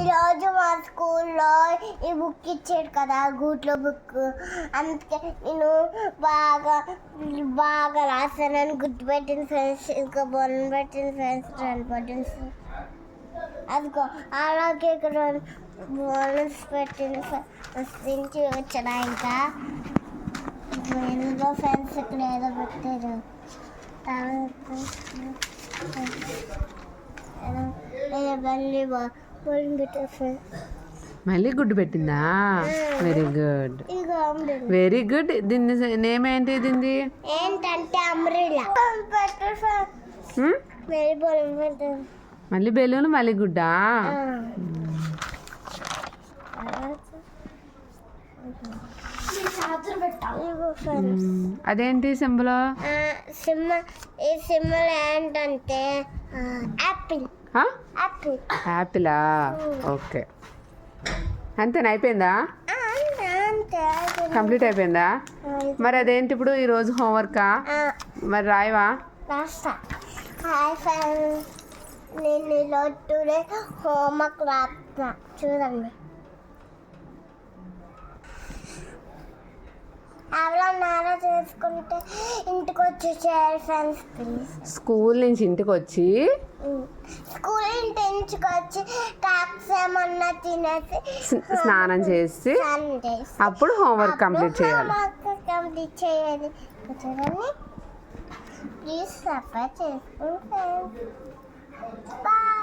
ఈరోజు మా స్కూల్లో ఈ బుక్ ఇచ్చాడు కదా గూట్లో బుక్ అందుకే నేను బాగా బాగా రాసానని గుర్తుపెట్టిన ఫ్రెండ్స్ ఇంకా బొన్న పెట్టిన ఫ్రెండ్స్ రెండు పెట్టిన అదిగో అలాగే ఇక్కడ బోనస్ పెట్టిన ఫ్రెండ్స్ నుంచి వచ్చాడా ఇంకా ఇందులో ఫ్రెండ్స్ ఇక్కడ ఏదో పెట్టారు మళ్ళీ బోలింగ్ పెట్టారు ఫ్రెండ్స్ మళ్ళీ గుడ్డు పెట్టిందా? వెరీ గుడ్ వెరీ గుడ్ దీన్ని నేమ్ ఏంటి దీనిది? ఏంటంటే? మళ్ళీ బెలూన్ మళ్ళీ గుడ్డా. అదేంటి సింబల్? సింబల్ ఈ సింబల్ ఏంటంటే యాపిల్ ఓకే. అంతేనా? అయిపోయిందా? కంప్లీట్ అయిపోయిందా? మరి అదేంటి ఇప్పుడు ఈరోజు హోంవర్కా? మరి రాయవా? నేను టుడే హోంవర్క్ రాస్తా చూడండి. ఎవరన్నారో చేసుకుంటే ఇంటికి వచ్చి ఫ్రెండ్స్ ప్లీజ్ స్కూల్ నుంచి ఇంటికి వచ్చి స్కూల్ ఇంటి ఇంటికి వచ్చి టాక్స్ ఏమన్నా తినేసి స్నానం చేసి అప్పుడు హోంవర్క్ కంప్లీట్ చేయాలి. కంప్లీట్ చేయాలి. చూడండి ప్లీజ్ సపోర్ట్ చేసుకుంటాను బాయ్